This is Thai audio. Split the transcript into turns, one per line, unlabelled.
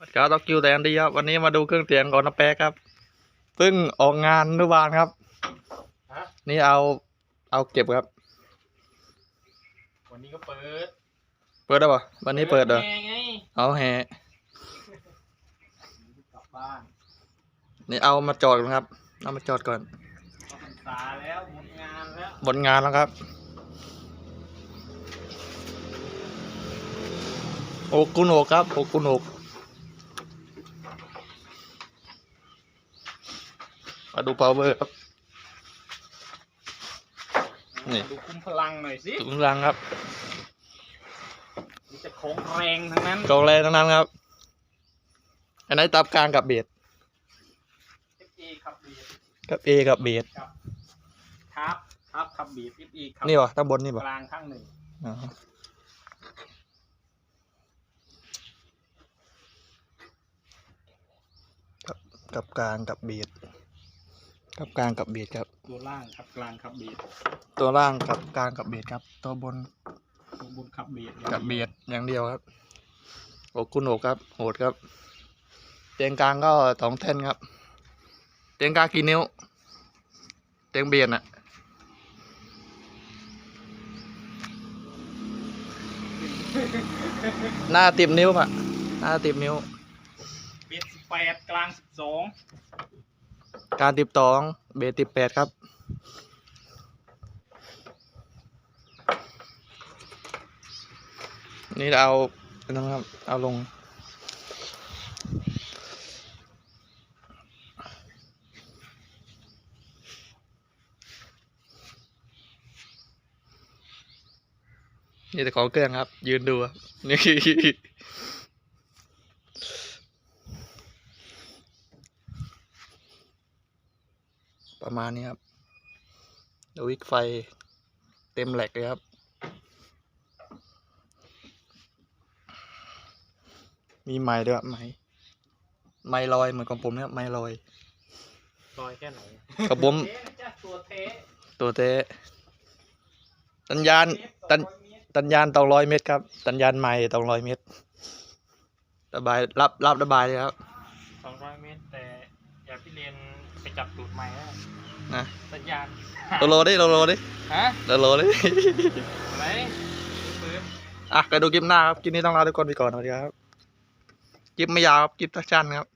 ครับต้องคิวแต่อันดีครับวันนี้มาดูเครื่องเสียงของน้าแป๊กครับเพิ่งออกงานเมื่อวานครับนี่เอาเอาเก็บครับ
วันนี้ก็เปิด
เปิดได้ปะวันนี้เปิดเหรอ
แม่ไง
เอาแฮ
กลับบ้าน
นี่เอามาจอดก่อนครับ เอามาจอดก่อน
เข้าแล้วหมดงานแล้ว
บนงานแล้วครับ โอกุนโอกครับโอกุนโอก มาดูพาวเวอร์ครับ นี่
ดูคุ้มพลังหน่อยสิ
ถุงรังครับ
มีแต่ของแรงทั้งนั้น
กองแรงทั้งนั้นครับ อันไหนตับกลางกับเบส
FA ขับเบียด
กับเอกับเบส
กับทับทับขับเบียด FA ขับ
นี่วะตั้งบนนี่
ก
ปะ
ลางข้างหนึ่ง
อ๋อกับกับกลางกับเบส กับกลางกับเบสครับ
ตัวล่างขับกลางขับเบียด
ตัวล่างกับกลางกับเบสครับ ตัวบน
ตัวบนขับเบียด
กับเบสอย่างเดียวครับโอ้คุณโอกครับ โหดครับ เตียงกลางก็สองแท่นครับ เตียงกลางกี่นิ้ว เตียงเบียดน่ะหน้าติบนิ้วป่ะ หน้าติบนิ้ว
เบียดสิบแปดกลางสิบสอง
การติบสองเบติบแปดครับ นี่เอาอันนั้นครับเอาลง นี่แต่ของเครื่องครับ ยืนดูนี่ ประมาณนี้ครับดูวิกไฟเต็มแหลกเลยครับมีไม้ด้วยครับไม้ไม้ลอยเหมือนของผมนะครับไม้ลอย
ลอยแค่ไหน
กับผม
เทนะจ้ะตัวเท
ตัวเตะสัญญาณตัญสัญญาณต้องร้อยเมตรครับสัญญาณไม้ต้องร้อยเมตรระบายรับรับระบายเลยครับ
สองร้อยเมตรแต่ อยากพี่เรียนไปจับตูดไม้แล้ว
นะ
สัญญาณ
โลโลดิโลโลดิ
ฮะ
โลโลดิ
อะไรปืน
อะไปดูคลิปหน้าครับคลิปนี้ต้องลาทุกคนไปก่อนสวัสดีครับคลิปไม่ยาวครับคลิปสั้นๆครับ